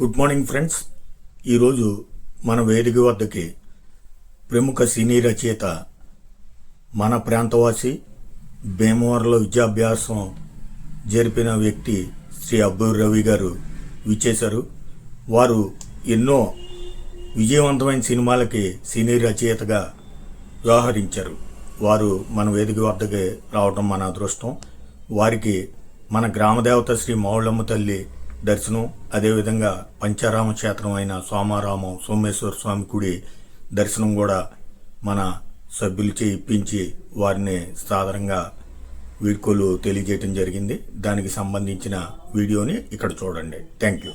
Good morning friends ఈరోజు మన వేదిక వద్దకి ప్రముఖ సినీ రచయిత మన ప్రాంతవాసి భీమవరంలో విద్యాభ్యాసం జరిపిన వ్యక్తి శ్రీ అబ్బూర్ రవి గారు విచ్చేశారు. వారు ఎన్నో విజయవంతమైన సినిమాలకి సినీ రచయితగా వ్యవహరించారు. వారు మన వేదిక వద్దకి రావడం మన అదృష్టం. వారికి మన గ్రామదేవత శ్రీ మౌళమ్మ తల్లి దర్శనం అదేవిధంగా పంచారామ క్షేత్రం అయిన సోమారామం సోమేశ్వర స్వామి గుడి దర్శనం కూడా మన సభ్యులచే ఇప్పించి వారిని సాధారణంగా వీడ్కోలు తెలియజేయటం జరిగింది. దానికి సంబంధించిన వీడియోని ఇక్కడ చూడండి. థ్యాంక్ యూ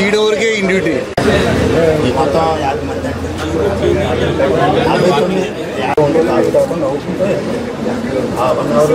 ఈడవరికే ఇండ్యూటీ మత యాభై మంది యాభై అవుతుంటే ఆ వన్ అవర్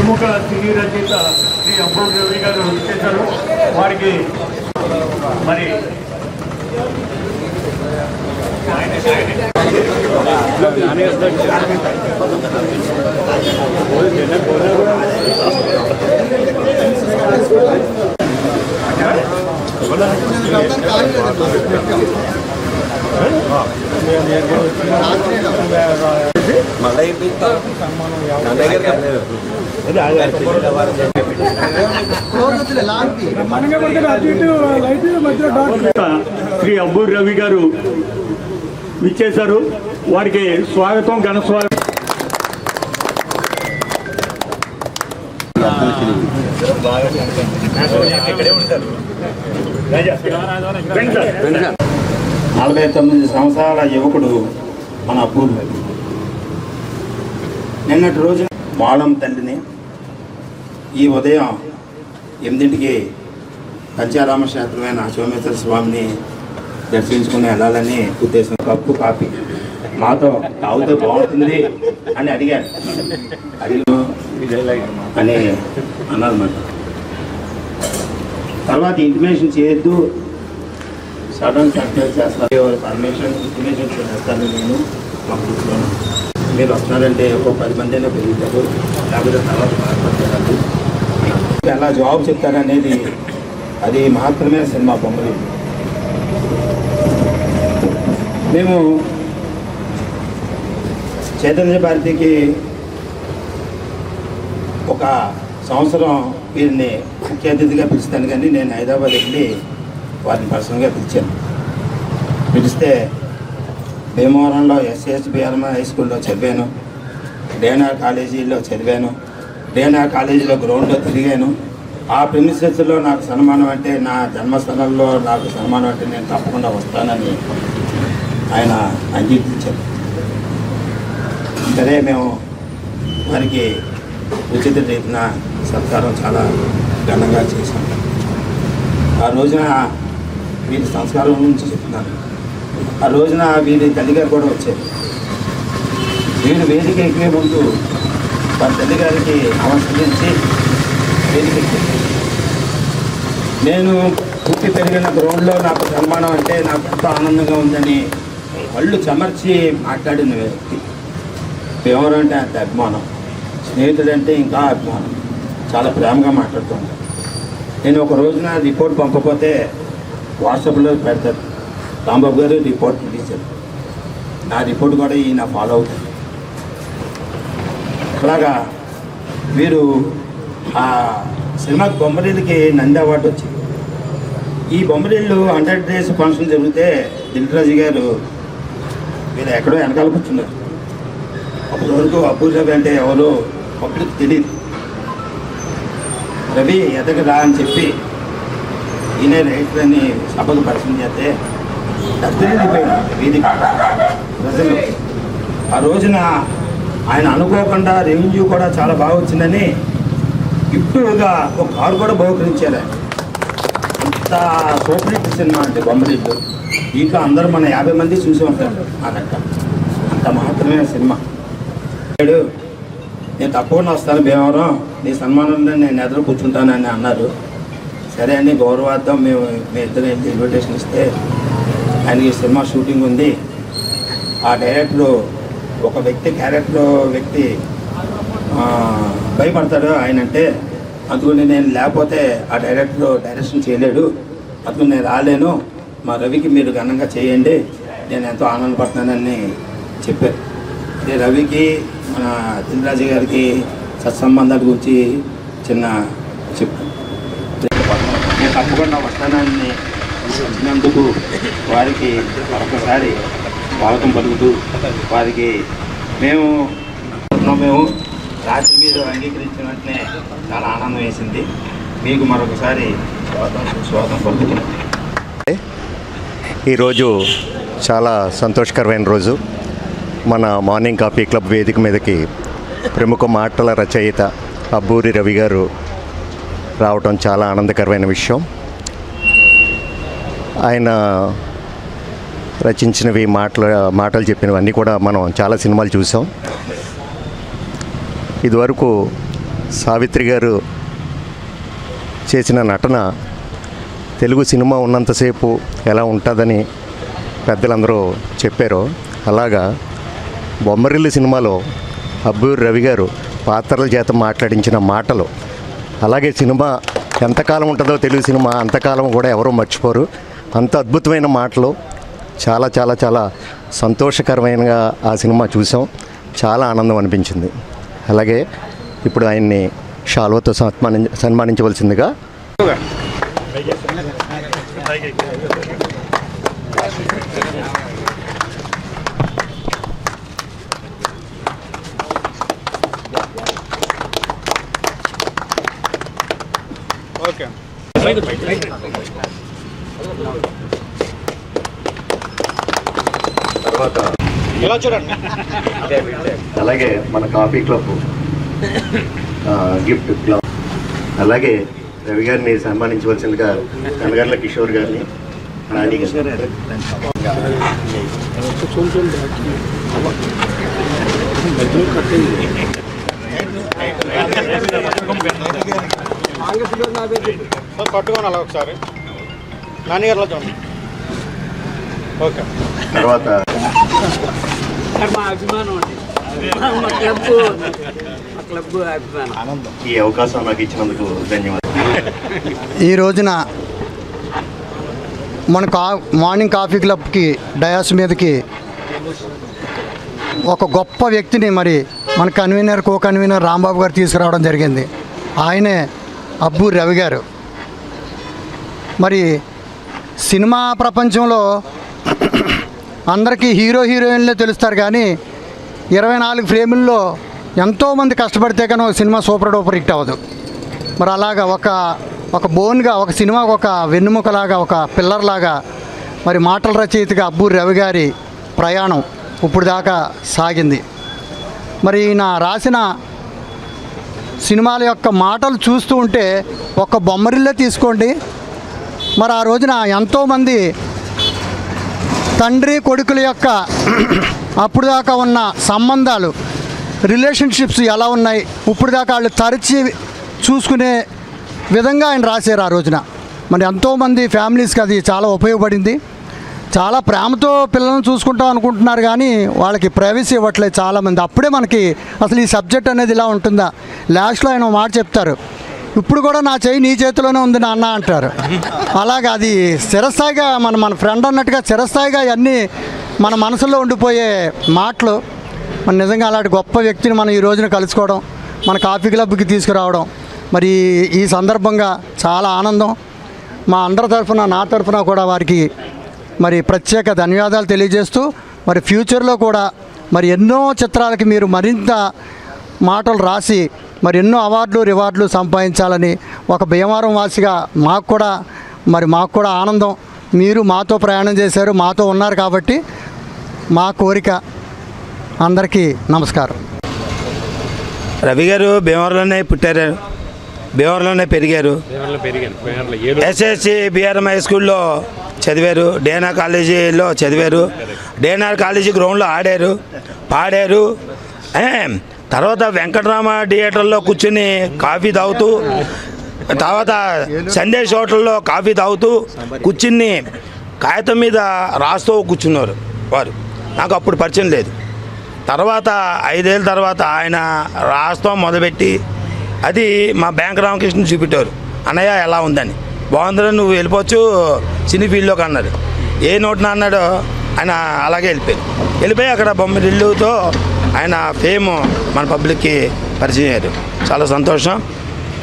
ప్రముఖ సినీ రచయిత శ్రీ అబ్బూర్ రవి గారు చేశారు. వారికి మరి మళ్ళీ శ్రీ అబ్బూర్ రవి గారు విచ్చేశారు. వారికి స్వాగతం ఘన స్వాగతం. నలభై తొమ్మిది సంవత్సరాల యువకుడు మన అబ్బూరు నిన్నటి రోజు మాళం తండ్రిని ఈ ఉదయం ఎనిమిదింటికి పంచారామ క్షేత్రమైన సోమేశ్వర స్వామిని దర్శించుకుని వెళ్ళాలని ఉద్దేశం. Cup coffee. మాతో తాగుతూ బాగుంటుంది అని అడిగాడు అడిగిన అని అన్నమాట తర్వాత ఇంటిమేషన్ చేయొద్దు. సడన్ సర్ప్రైజ్ చేస్తారు. పర్మిషన్ ఇంటిమేషన్ చేస్తాను నేను మా గ్రూప్లో మీరు వస్తున్నారంటే ఒక పది మంది అయినా పెరుగుతారు. లేకపోతే తర్వాత బాధపడతారు ఎలా జవాబు చెప్తారనేది అది మాత్రమే సినిమా బొమ్మలు మేము చైతన్య భారతికి ఒక సంవత్సరం వీరిని ముఖ్య అతిథిగా పిలుస్తాను కానీ నేను హైదరాబాద్ వెళ్ళి వారిని పర్సనల్గా పిలిచాను. పిలిస్తే భీమవరంలో ఎస్ఎస్బిఆర్ఎం హై స్కూల్లో చదివాను. డేనార్ కాలేజీలో చదివాను. నేను ఆ కాలేజీలో గ్రౌండ్లో తిరిగాను. ఆ ప్రిమిసెస్లో నాకు సన్మానం అంటే నా జన్మస్థలంలో నాకు సన్మానం అంటే నేను తప్పకుండా వస్తానని ఆయన అంగీకరించారు. సరే మేము వారికి ఉచిత రీతిన సత్కారం చాలా ఘనంగా చేశాం. ఆ రోజున వీరి సంస్కారం నుంచి చెప్తున్నాను ఆ రోజున వీరి తల్లిగారు కూడా వచ్చారు. వీరు వేదిక ఎక్కే ముందు వారి తల్లిగారికి నమస్కరించి నేను పుట్టి పెరిగిన గ్రౌండ్లో నాకు సన్మానం అంటే నాకు ఎంతో ఆనందంగా ఉందని కళ్ళు చెమర్చి మాట్లాడిన వ్యక్తి. ఎవరు అంటే అంత అభిమానం. స్నేహితుడు అంటే ఇంకా అభిమానం. చాలా ప్రేమగా మాట్లాడుతుంటాను నేను ఒక రోజున రిపోర్ట్ పంపకపోతే వాట్సాప్లో పెడతారు. రాంబాబు గారు రిపోర్ట్ తీశారు నా రిపోర్ట్ కూడా ఈయన ఫాలో అవుతుంది అలాగా వీరు ఆ సినిమాకి బొమ్మరీలకి నంది అవార్డు వచ్చింది. ఈ బొమ్మరీళ్ళు హండ్రెడ్ డేస్ ఫంక్షన్ జరిగితే దిల్రాజు గారు వీరు ఎక్కడో వెనకాల కూర్చున్నారు. అప్పటి వరకు అబ్బు అంటే ఎవరో పబ్లిక్ తెలియదు రవి ఎదగరా అని చెప్పి ఈయన రైతులని సభకు పరిచయం చేస్తే దద్దరిల్లిపోయింది ప్రజలు ఆ రోజున ఆయన అనుకోకుండా రెవెన్యూ కూడా చాలా బాగా వచ్చిందని గిఫ్ట్గా ఒక కారు కూడా బహుకరించారు. అంత సూపర్ హిట్ సినిమా అంటే బొమ్మరిల్లు దీంట్లో అందరూ మన యాభై మంది చూసి ఉంటారు ఆ అంత మహత్తరమైన సినిమా. నేడు నేను తప్పకుండా వస్తాను భీమవరం. నీ సన్మానంలో నేను ఎదురు కూర్చుంటానని అన్నారు. సరే అని గౌరవార్థం మేము మీ ఇద్దరు ఇన్విటేషన్ ఇస్తే ఆయనకి ఈ సినిమా షూటింగ్ ఉంది. ఆ డైరెక్టర్ ఒక వ్యక్తి క్యారెక్టర్ వ్యక్తి భయపడతాడు ఆయన అంటే అందుకని నేను లేకపోతే ఆ డైరెక్టర్ డైరెక్షన్ చేయలేడు. అందుకు నేను రాలేను. మా రవికి మీరు ఘనంగా చేయండి. నేను ఎంతో ఆనందపడుతున్నానని చెప్పారు. అదే రవికి మన దిల్రాజు గారికి సత్సంబంధాల గురించి చిన్న చెప్పాను నేను తప్పకుండా వస్తానని వచ్చినందుకు వారికి మరొకసారి స్వాగతం పలుకుతూ వారికి మేము మేము రాత్రి మీరు అంగీకరించిన వెంటనే చాలా ఆనందం వేసింది. మీకు మరొకసారి స్వాగతం స్వాగతం పలుకుతున్నాం. ఈరోజు చాలా సంతోషకరమైన రోజు. మన మార్నింగ్ కాఫీ క్లబ్ వేదిక మీదకి ప్రముఖ మాటల రచయిత అబ్బూరి రవి గారు రావటం చాలా ఆనందకరమైన విషయం. ఆయన రచించినవి మాటలు మాటలు చెప్పినవన్నీ కూడా మనం చాలా సినిమాలు చూసాం. ఇదివరకు సావిత్రి గారు చేసిన నటన తెలుగు సినిమా ఉన్నంతసేపు ఎలా ఉంటుందని పెద్దలందరూ చెప్పారో. అలాగా బొమ్మరిల్లు సినిమాలో అబ్బూరి రవి గారు పాత్రల చేత మాట్లాడించిన మాటలు అలాగే సినిమా ఎంతకాలం ఉంటుందో తెలుగు సినిమా అంతకాలం కూడా ఎవరూ మర్చిపోరు. అంత అద్భుతమైన మాటలు చాలా చాలా చాలా సంతోషకరమైన ఆ సినిమా చూసాం. చాలా ఆనందం అనిపించింది. అలాగే ఇప్పుడు ఆయన్ని షాల్వతో సన్మాని సన్మానించవలసిందిగా అలాగే మన కాఫీ క్లబ్ గిఫ్ట్ క్లబ్ అలాగే రవి గారిని సన్మానించవలసిందిగా కనగర్ల కిషోర్ గారిని నాని పట్టుకోండి అలా ఒకసారి. నాన్నగారిలో చూడండి. ఓకే. తర్వాత మా అభిమానం అండి. మా క్లబ్ మా క్లబ్ అభిమానం. ఈ అవకాశం నాకు ఇచ్చినందుకు ధన్యవాదాలు. ఈ రోజున మన కా మార్నింగ్ కాఫీ క్లబ్కి డయాస్ మీదకి ఒక గొప్ప వ్యక్తిని మరి మన కన్వీనర్ కో కన్వీనర్ రాంబాబు గారు తీసుకురావడం జరిగింది. ఆయనే అబ్బు రవి గారు. మరి సినిమా ప్రపంచంలో అందరికీ హీరో హీరోయిన్లే తెలుస్తారు కానీ ఇరవై నాలుగు ఫ్రేముల్లో ఎంతోమంది కష్టపడితే కానీ ఒక సినిమా సూపర్ డూపర్ హిట్ అవ్వదు. మరి అలాగా ఒక ఒక బోన్గా ఒక సినిమాకు ఒక వెన్నుముకలాగా ఒక పిల్లర్లాగా మరి మాటల రచయితగా అబ్బూరి రవి గారి ప్రయాణం ఇప్పుడు దాకా సాగింది. మరి నా రాసిన సినిమాల యొక్క మాటలు చూస్తూ ఉంటే ఒక బొమ్మరిల్లే తీసుకోండి. మరి ఆ రోజున ఎంతోమంది తండ్రి కొడుకుల యొక్క అప్పుడు దాకా ఉన్న సంబంధాలు రిలేషన్షిప్స్ ఎలా ఉన్నాయి ఇప్పుడు దాకా వాళ్ళు తరచి చూసుకునే విధంగా ఆయన రాశారు ఆ రోజున. మరి ఎంతోమంది ఫ్యామిలీస్కి అది చాలా ఉపయోగపడింది. చాలా ప్రేమతో పిల్లలను చూసుకుంటాం అనుకుంటున్నారు కానీ వాళ్ళకి ప్రైవసీ ఇవ్వట్లేదు చాలామంది. అప్పుడే మనకి అసలు ఈ సబ్జెక్ట్ అనేది ఇలా ఉంటుందా? లాస్ట్లో ఆయన మాట చెప్తారు. ఇప్పుడు కూడా నా చేయి నీ చేతిలోనే ఉంది నాన్న అంటారు. అలాగే అది స్థిరస్థాయిగా మన మన ఫ్రెండ్ అన్నట్టుగా చిరస్థాయిగా అన్నీ మన మనసులో ఉండిపోయే మాటలు. మన నిజంగా అలాంటి గొప్ప వ్యక్తిని మనం ఈ రోజున కలుసుకోవడం మన కాఫీ క్లబ్కి తీసుకురావడం మరి ఈ సందర్భంగా చాలా ఆనందం. మా అందరి తరఫున నా తరఫున కూడా వారికి మరి ప్రత్యేక ధన్యవాదాలు తెలియజేస్తూ మరి ఫ్యూచర్లో కూడా మరి ఎన్నో చిత్రాలకి మీరు మరింత మాటలు రాసి మరి ఎన్నో అవార్డులు రివార్డులు సంపాదించాలని ఒక భీమవరం వాసిగా మాకు కూడా మరి మాకు కూడా ఆనందం. మీరు మాతో ప్రయాణం చేశారు మాతో ఉన్నారు కాబట్టి మా కోరిక అందరికీ నమస్కారం. రవి గారు భీమవరంలోనే పుట్టారు. భీమవరంలోనే పెరిగారు. ఎస్ఎస్సి బిఆర్ఎం హై స్కూల్లో చదివారు. డేనా కాలేజీలో చదివారు. డేనా కాలేజీ గ్రౌండ్లో ఆడారు. పాడారు. తర్వాత వెంకటరామ థియేటర్లో కూర్చుని కాఫీ తాగుతూ తర్వాత సందేశ్ హోటల్లో కాఫీ తాగుతూ కూర్చుని కాగితం మీద రాస్తూ కూర్చున్నారు వారు. నాకు అప్పుడు పరిచయం లేదు. తర్వాత ఐదేళ్ళ తర్వాత ఆయన రాస్తాం మొదలుపెట్టి అది మా బ్యాంక్ రామకృష్ణ చూపెట్టారు. అన్నయ్య ఎలా ఉందని? బాగుందని నువ్వు వెళ్ళిపోవచ్చు సినీ ఫీల్డ్లోకి అన్నాడు ఏ నోటిన అన్నాడో ఆయన అలాగే వెళ్ళిపోయాడు వెళ్ళిపోయి అక్కడ బొమ్మరిల్లుతో ఆయన ఫేమ్ మన పబ్లిక్కి పరిచయం అయ్యారు. చాలా సంతోషం.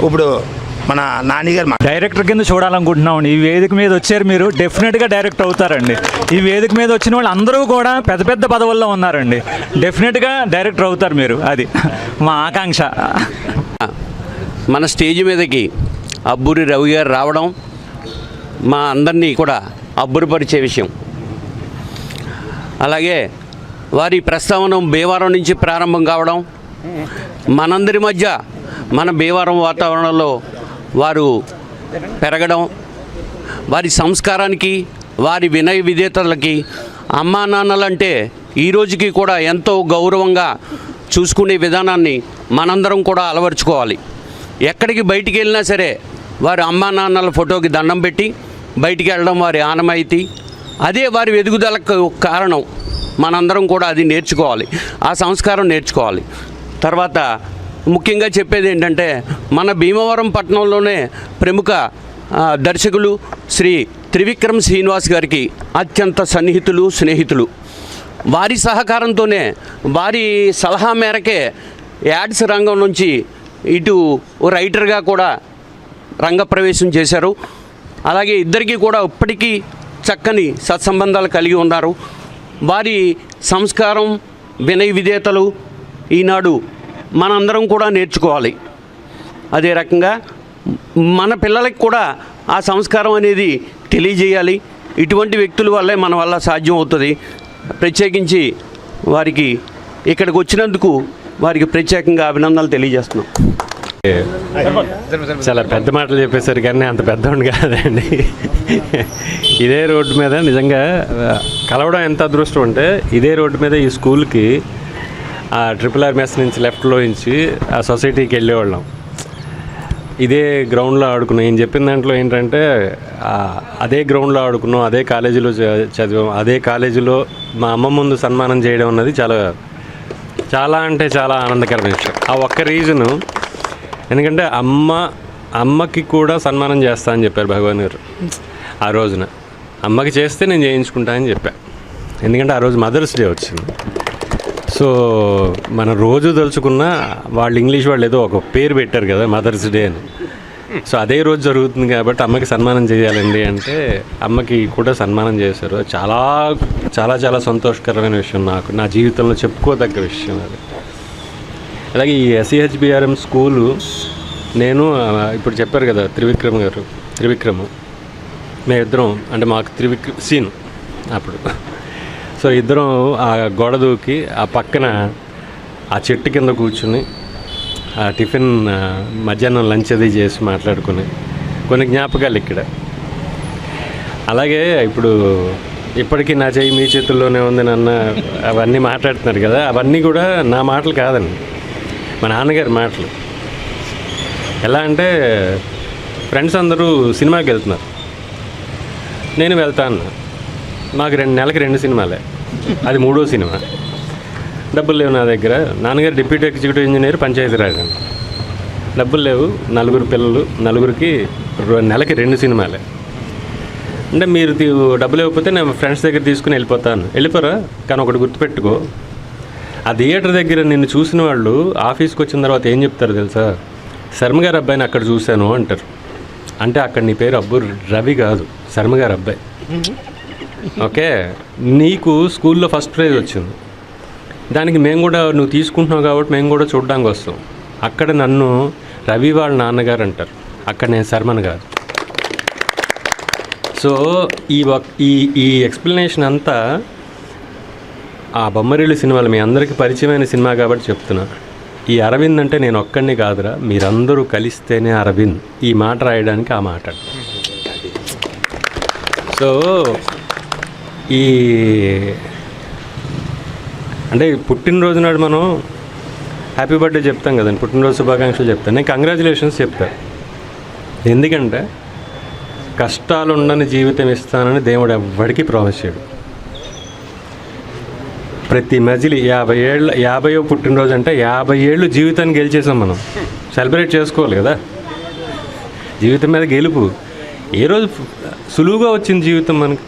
ఇప్పుడు మన నాన్నగారు మా డైరెక్టర్ కింద చూడాలనుకుంటున్నాం. ఈ వేదిక మీద వచ్చారు మీరు. డెఫినెట్గా డైరెక్టర్ అవుతారండి. ఈ వేదిక మీద వచ్చిన వాళ్ళు అందరూ కూడా పెద్ద పెద్ద పదవుల్లో ఉన్నారండి. డెఫినెట్గా డైరెక్టర్ అవుతారు మీరు. అది మా ఆకాంక్ష. మన స్టేజ్ మీదకి అబ్బూరి రవి గారు రావడం మా అందరినీ కూడా అబ్బురిపరిచే విషయం. అలాగే వారి ప్రస్తావన భీమవరం నుంచి ప్రారంభం కావడం మనందరి మధ్య మన భీమవరం వాతావరణంలో వారు పెరగడం వారి సంస్కారానికి వారి వినయ విధేతలకి అమ్మా నాన్నలంటే ఈ రోజుకి కూడా ఎంతో గౌరవంగా చూసుకునే విధానాన్ని మనందరం కూడా అలవర్చుకోవాలి. ఎక్కడికి బయటికి వెళ్ళినా సరే వారి అమ్మా నాన్నల ఫోటోకి దండం పెట్టి బయటికి వెళ్ళడం వారి ఆనమాయితీ. అదే వారి ఎదుగుదలకు కారణం. మనందరం కూడా అది నేర్చుకోవాలి. ఆ సంస్కారం నేర్చుకోవాలి. తర్వాత ముఖ్యంగా చెప్పేది ఏంటంటే మన భీమవరం పట్టణంలోనే ప్రముఖ దర్శకులు శ్రీ త్రివిక్రమ్ శ్రీనివాస్ గారికి అత్యంత సన్నిహితులు స్నేహితులు. వారి సహకారంతోనే వారి సలహా మేరకే యాడ్స్ రంగం నుంచి ఇటు రైటర్గా కూడా రంగప్రవేశం చేశారు. అలాగే ఇద్దరికీ కూడా ఇప్పటికీ చక్కని సత్సంబంధాలు కలిగి ఉన్నారు. వారి సంస్కారం వినయ విధేతలు ఈనాడు మనందరం కూడా నేర్చుకోవాలి. అదే రకంగా మన పిల్లలకి కూడా ఆ సంస్కారం అనేది తెలియజేయాలి. ఇటువంటి వ్యక్తుల వల్లే మన వల్ల సాధ్యం అవుతుంది. ప్రత్యేకించి వారికి ఇక్కడికి వచ్చినందుకు వారికి ప్రత్యేకంగా అభినందనలు తెలియజేస్తున్నాం. చాలా పెద్ద మాటలు చెప్పేశారు కానీ అంత పెద్దవాడిని కాదండి. ఇదే రోడ్డు మీద నిజంగా కలవడం ఎంత అదృష్టం అంటే ఇదే రోడ్డు మీద ఈ స్కూల్కి ఆ ట్రిపుల్ ఆర్ మెస్ నుంచి లెఫ్ట్లో నుంచి ఆ సొసైటీకి వెళ్ళేవాళ్ళం. ఇదే గ్రౌండ్లో ఆడుకున్నాం. ఏం చెప్పిన దాంట్లో ఏంటంటే అదే గ్రౌండ్లో ఆడుకున్నాం అదే కాలేజీలో చ- చదివాం అదే కాలేజీలో మా అమ్మ ముందు సన్మానం చేయడం అన్నది చాలా చాలా అంటే చాలా ఆనందకరమైన విషయం. ఆ ఒక్క రీజను ఎందుకంటే అమ్మ అమ్మకి కూడా సన్మానం చేస్తా అని చెప్పారు భగవాన్ గారు ఆ రోజున. అమ్మకి చేస్తే నేను చేయించుకుంటా అని చెప్పా. ఎందుకంటే ఆ రోజు మదర్స్ డే వచ్చింది. సో మనం రోజు తలుచుకున్న వాళ్ళు ఇంగ్లీష్ వాళ్ళు ఏదో ఒక పేరు పెట్టారు కదా మదర్స్ డే అని. సో అదే రోజు జరుగుతుంది కాబట్టి అమ్మకి సన్మానం చేయాలండి అంటే అమ్మకి కూడా సన్మానం చేశారు. చాలా చాలా చాలా సంతోషకరమైన విషయం నాకు. నా జీవితంలో చెప్పుకోదగ్గ విషయం అది. అలాగే ఈ ఎస్ఈహెచ్బిఆర్ఎం స్కూలు నేను ఇప్పుడు చెప్పారు కదా త్రివిక్రమ్ గారు త్రివిక్రమ్. మేమిద్దరం అంటే మాకు త్రివిక్ సీన్ అప్పుడు. సో ఇద్దరం ఆ గోడ దూకి ఆ పక్కన ఆ చెట్టు కింద కూర్చుని ఆ టిఫిన్ మధ్యాహ్నం లంచ్ అది చేసి మాట్లాడుకుని కొన్ని జ్ఞాపకాలు ఇక్కడ. అలాగే ఇప్పుడు ఇప్పటికీ నా చేయి మీ చేతుల్లోనే ఉంది నాన్న అవన్నీ మాట్లాడుతున్నారు కదా అవన్నీ కూడా నా మాటలు కాదండి. మా నాన్నగారి మాటలు. ఎలా అంటే ఫ్రెండ్స్ అందరూ సినిమాకి వెళ్తున్నారు. నేను వెళ్తాను మాకు రెండు నెలకి రెండు సినిమాలే. అది మూడో సినిమా. డబ్బులు లేవు నా దగ్గర. నాన్నగారు డిప్యూటీ ఎగ్జిక్యూటివ్ ఇంజనీర్ పంచాయతీరాజ్ అండి డబ్బులు లేవు. నలుగురు పిల్లలు నలుగురికి నెలకి రెండు సినిమాలే. అంటే మీరు డబ్బు డబ్బులు ఇవ్వకపోతే నేను ఫ్రెండ్స్ దగ్గర తీసుకుని వెళ్ళిపోతాను. వెళ్ళిపోరా? కానీ ఒకటి గుర్తుపెట్టుకో. ఆ థియేటర్ దగ్గర నిన్ను చూసిన వాళ్ళు ఆఫీస్కి వచ్చిన తర్వాత ఏం చెప్తారు తెలుసా? శర్మగారు అబ్బాయిని అక్కడ చూశాను అంటారు. అంటే అక్కడ నీ పేరు అబ్బు రవి కాదు శర్మ గారు అబ్బాయి. ఓకే? నీకు స్కూల్లో ఫస్ట్ ప్రైజ్ వచ్చింది. దానికి మేము కూడా నువ్వు తీసుకుంటున్నావు కాబట్టి మేము కూడా చూడడానికి వస్తాం. అక్కడ నన్ను రవి వాళ్ళ నాన్నగారు అంటారు. అక్కడ నేను శర్మన్ గారు సో ఈ వక్- ఈ ఈ ఎక్స్ప్లెనేషన్ అంతా ఆ బొమ్మరిల్లు సినిమాలు మీ అందరికీ పరిచయమైన సినిమా కాబట్టి చెప్తున్నా. ఈ అరవింద్ అంటే నేను ఒక్కడిని కాదురా మీరందరూ కలిస్తేనే అరవింద్. ఈ మాట రాయడానికి ఆ మాట సో ఈ అంటే పుట్టినరోజు నాడు మనం హ్యాపీ బర్త్డే చెప్తాం కదండి పుట్టినరోజు శుభాకాంక్షలు చెప్తాను నేను కంగ్రాచులేషన్స్ చెప్తాను ఎందుకంటే కష్టాలు ఉండని జీవితం ఇస్తానని దేవుడు ఎవ్వడికి ప్రామిస్ చేయడు. ప్రతి మజిలి యాభై ఏళ్ళ యాభైయో పుట్టినరోజు అంటే యాభై ఏళ్ళు జీవితాన్ని గెలిచేసాం మనం. సెలబ్రేట్ చేసుకోవాలి కదా. జీవితం మీద గెలుపు. ఏ రోజు సులువుగా వచ్చింది జీవితం మనకి?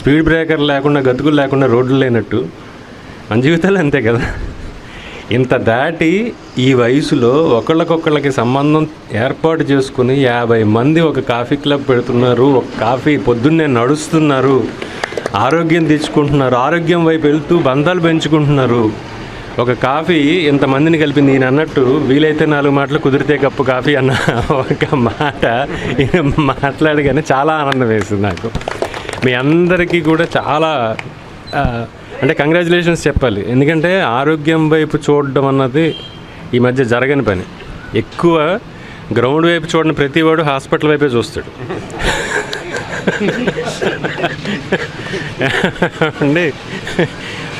స్పీడ్ బ్రేకర్ లేకుండా గతుకులు లేకుండా రోడ్లు లేనట్టు. మన జీవితాలు అంతే కదా. ఇంత దాటి ఈ వయసులో ఒకళ్ళకొకళ్ళకి సంబంధం ఏర్పాటు చేసుకుని యాభై మంది ఒక కాఫీ క్లబ్ పెడుతున్నారు. ఒక కాఫీ పొద్దున్నే నడుస్తున్నారు. ఆరోగ్యం తెచ్చుకుంటున్నారు ఆరోగ్యం వైపు వెళ్తూ బంధాలు పెంచుకుంటున్నారు. ఒక కాఫీ ఇంతమందిని కలిపింది ఈయన అన్నట్టు వీలైతే నాలుగు మాటలు కుదిరితే కప్పు కాఫీ అన్న ఒక మాట మాట్లాడగానే చాలా ఆనందం వేసింది నాకు. మీ అందరికీ కూడా చాలా అంటే కంగ్రాచులేషన్స్ చెప్పాలి. ఎందుకంటే ఆరోగ్యం వైపు చూడడం అన్నది ఈ మధ్య జరగని పని. ఎక్కువ గ్రౌండ్ వైపు చూడని ప్రతివాడు హాస్పిటల్ వైపే చూస్తాడు. అండి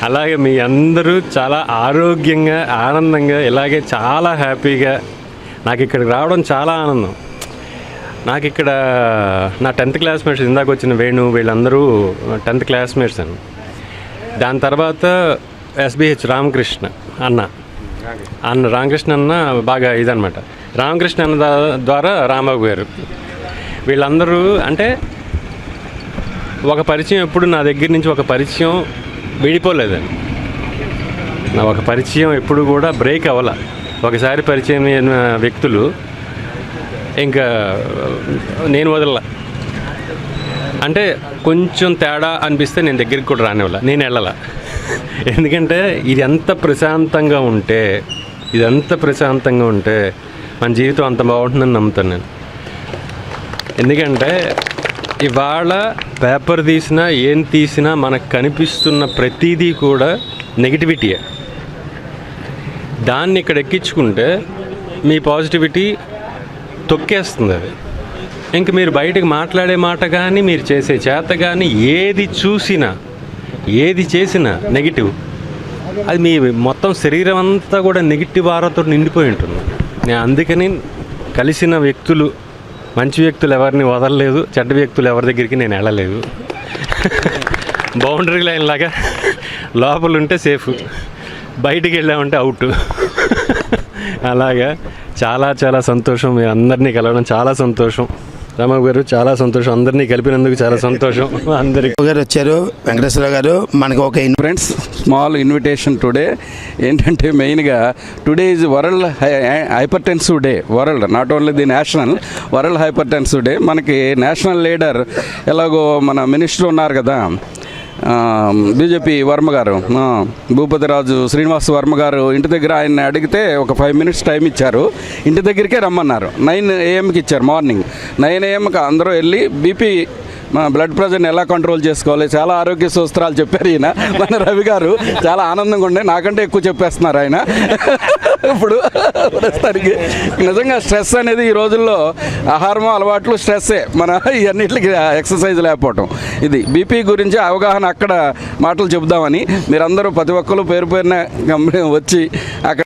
అలాగే మీ అందరూ చాలా ఆరోగ్యంగా ఆనందంగా ఇలాగే చాలా హ్యాపీగా నాకు ఇక్కడికి రావడం చాలా ఆనందం. నాకు ఇక్కడ నా టెన్త్ క్లాస్మేట్స్ ఇందాక వచ్చిన వేణు వీళ్ళందరూ టెన్త్ క్లాస్మేట్స్ అని దాని తర్వాత ఎస్బిహెచ్ రామకృష్ణ అన్న. అన్న రామకృష్ణ అన్న బాగా ఇదనమాట రామకృష్ణ అన్న దా- ద్వారా రాంబాబు గారు. వీళ్ళందరూ అంటే ఒక పరిచయం ఎప్పుడు నా దగ్గర నుంచి ఒక పరిచయం విడిపోలేదండి. నా ఒక పరిచయం ఎప్పుడు కూడా బ్రేక్ అవ్వాల. ఒకసారి పరిచయం అయిన వ్యక్తులు ఇంకా నేను వదల అంటే కొంచెం తేడా అనిపిస్తే నేను దగ్గరికి కూడా రానివ్వాల. నేను వెళ్ళాల. ఎందుకంటే ఇది ఎంత ప్రశాంతంగా ఉంటే ఇది ఎంత ప్రశాంతంగా ఉంటే మన జీవితం అంత బాగుంటుందని నమ్ముతాను నేను. ఎందుకంటే ఇవాళ పేపర్ తీసినా ఏం తీసినా మనకు కనిపిస్తున్న ప్రతిదీ కూడా నెగిటివిటీయే దాన్ని ఇక్కడ ఎక్కించుకుంటే మీ పాజిటివిటీ తొక్కేస్తుంది అది. ఇంక మీరు బయటకు మాట్లాడే మాట కానీ మీరు చేసే చేత కానీ ఏది చూసినా ఏది చేసినా నెగిటివ్ అది మీ మొత్తం శరీరం అంతా కూడా నెగిటివ్ ఆరాతో నిండిపోయి ఉంటుంది. నేను అందుకని కలిసిన వ్యక్తులు మంచి వ్యక్తులు ఎవరిని వదలలేదు చెడ్డ వ్యక్తులు ఎవరి దగ్గరికి నేను వెళ్ళలేదు. బౌండరీ లైన్ లాగా లోపల ఉంటే సేఫ్ బయటికి వెళ్ళామంటే అవుట్ అలాగా. చాలా చాలా సంతోషం. మీ అందరినీ కలవడం చాలా సంతోషం. రామబాబు గారు చాలా సంతోషం. అందరినీ కలిపినందుకు చాలా సంతోషం. అందరికీ. గారు వచ్చారు. వెంకటేశ్వర గారు మనకు ఒక in friends small invitation today ఏంటంటే మెయిన్గా today is world hypertensive day world not only the national world hypertensive day మనకి నేషనల్ లీడర్ ఎలాగో మన మినిస్టర్ ఉన్నారు కదా. బీజేపీ వర్మ గారు భూపతిరాజు శ్రీనివాస్ వర్మ గారు ఇంటి దగ్గర ఆయన అడిగితే ఒక ఫైవ్ మినిట్స్ టైం ఇచ్చారు. ఇంటి దగ్గరికే రమ్మన్నారు. నైన్ ఏఎంకి ఇచ్చారు మార్నింగ్. నైన్ ఏఎంకి అందరూ వెళ్ళి బీపీ మన బ్లడ్ ప్రెషర్ని ఎలా కంట్రోల్ చేసుకోవాలి? చాలా ఆరోగ్య సూత్రాలు చెప్పారు ఈయన. మన రవి గారు చాలా ఆనందంగా ఉండే. నాకంటే ఎక్కువ చెప్పేస్తున్నారు ఆయన. ఇప్పుడు ప్రస్తుతానికి నిజంగా స్ట్రెస్ అనేది ఈ రోజుల్లో ఆహారం అలవాట్లు స్ట్రెస్సే మన ఇవన్నిటికి ఎక్సర్సైజ్ లేకపోవటం. ఇది బీపీ గురించి అవగాహన అక్కడ మాటలు చెబుదామని మీరందరూ ప్రతి ఒక్కరు పేరు పేరున వచ్చి అక్కడ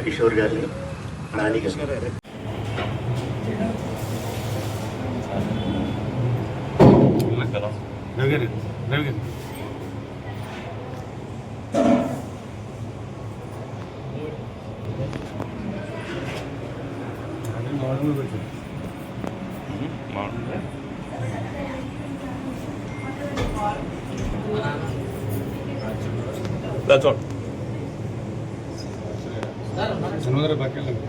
నల్లగర్ల కిషోర్ గారిని నాని గారిని ఓం లక్ష్మీం ದಾಖಲೆ